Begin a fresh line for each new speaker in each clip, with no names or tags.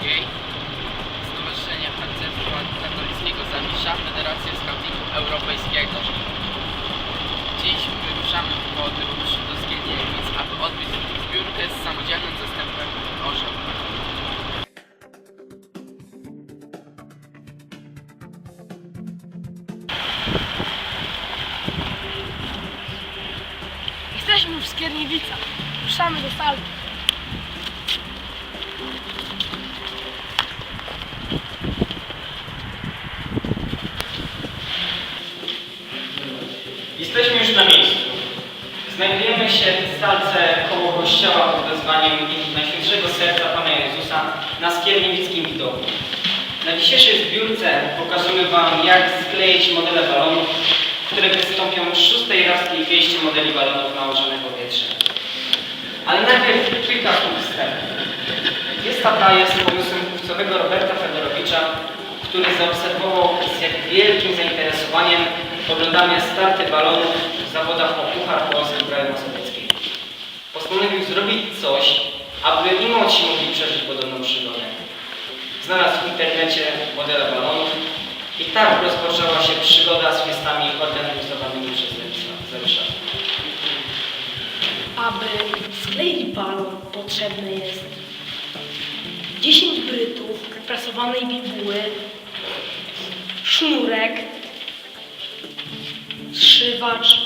Polskiej, Stowarzyszenie Harcerstwa Katolickiego Zamisza, Federację Skautingu Europejskiego. Dziś wyruszamy pod Ruszy do Skierniewic, aby odbyć zbiórkę z samodzielnym zastępem orzeł.
Jesteśmy w Skierniewicach. Ruszamy do salki.
Jesteśmy już na miejscu. Znajdujemy się w salce koło kościoła pod wezwaniem Najświętszego Serca Pana Jezusa na Skierniewickim Widoku. Na dzisiejszej zbiórce pokażemy Wam, jak skleić modele balonów, które wystąpią w szóstej rawskiej pieści modeli balonów na ogrzane powietrze. Ale najpierw kilka słów wstępu. Jest tabla z pomysłem kupcowego Roberta Fedorowicza, który zaobserwował z jak wielkim zainteresowaniem oglądamy starty balonów w zawodach o Puchar Polski kraju mazowieckiej. Postanowił zrobić coś, aby i młodsi mogli przeżyć podobną przygodę. Znalazł w internecie modele balonów i tak rozpoczęła się przygoda z fiestami organizowanymi przez Zarysza.
Aby skleić balon potrzebne jest 10 brytów prasowanej bibuły, sznurek, zszywacz,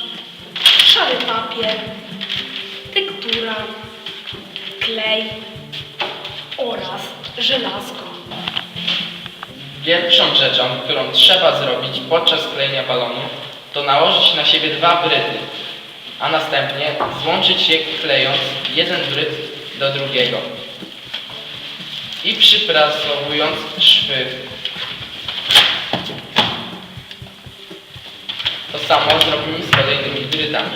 szary papier, tektura, klej oraz żelazko.
Pierwszą rzeczą, którą trzeba zrobić podczas klejenia balonu, to nałożyć na siebie dwa bryty, a następnie złączyć je klejąc jeden bryt do drugiego i przyprasowując szwy. To samo zrobimy z kolejnymi brytami.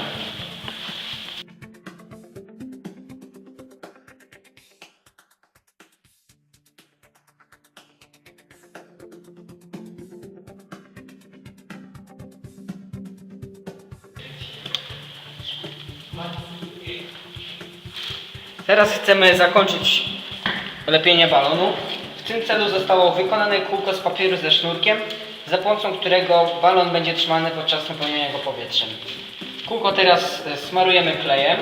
Teraz chcemy zakończyć lepienie balonu. W tym celu zostało wykonane kółko z papieru ze sznurkiem, za pomocą którego balon będzie trzymany podczas napełniania go powietrzem. Kółko teraz e, smarujemy klejem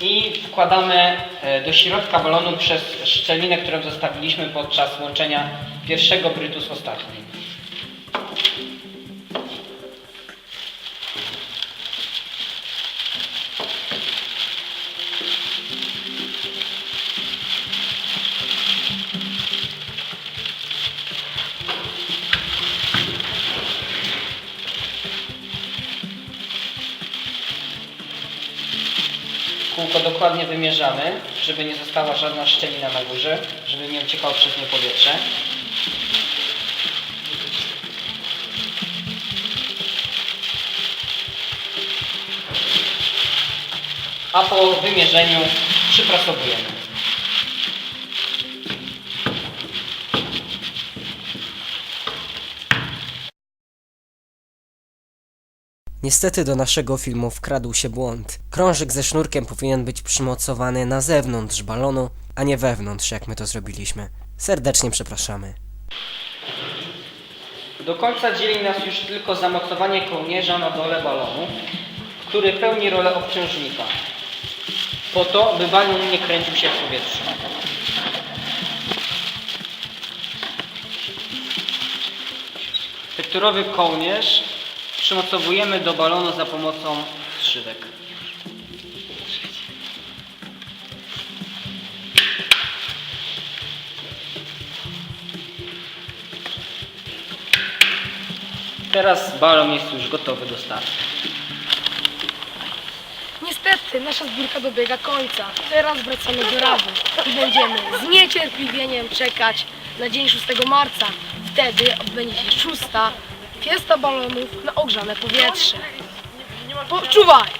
i wkładamy e, do środka balonu przez szczelinę, którą zostawiliśmy podczas łączenia pierwszego brytu z ostatnim. Kółko dokładnie wymierzamy, żeby nie została żadna szczelina na górze, żeby nie uciekało przez nie powietrze. A po wymierzeniu przyprasowujemy.
Niestety do naszego filmu wkradł się błąd. Krążek ze sznurkiem powinien być przymocowany na zewnątrz balonu, a nie wewnątrz, jak my to zrobiliśmy. Serdecznie przepraszamy.
Do końca dzieli nas już tylko zamocowanie kołnierza na dole balonu, który pełni rolę obciążnika. Po to, by balon nie kręcił się w powietrzu. Tekturowy kołnierz przymocowujemy do balonu za pomocą strzywek. Teraz balon jest już gotowy do startu.
Niestety, nasza zbiórka dobiega końca. Teraz wracamy do Rawu i będziemy z niecierpliwieniem czekać na dzień 6 marca. Wtedy odbędzie się szósta fiesta balonów na ogrzane powietrze. Poczuwaj!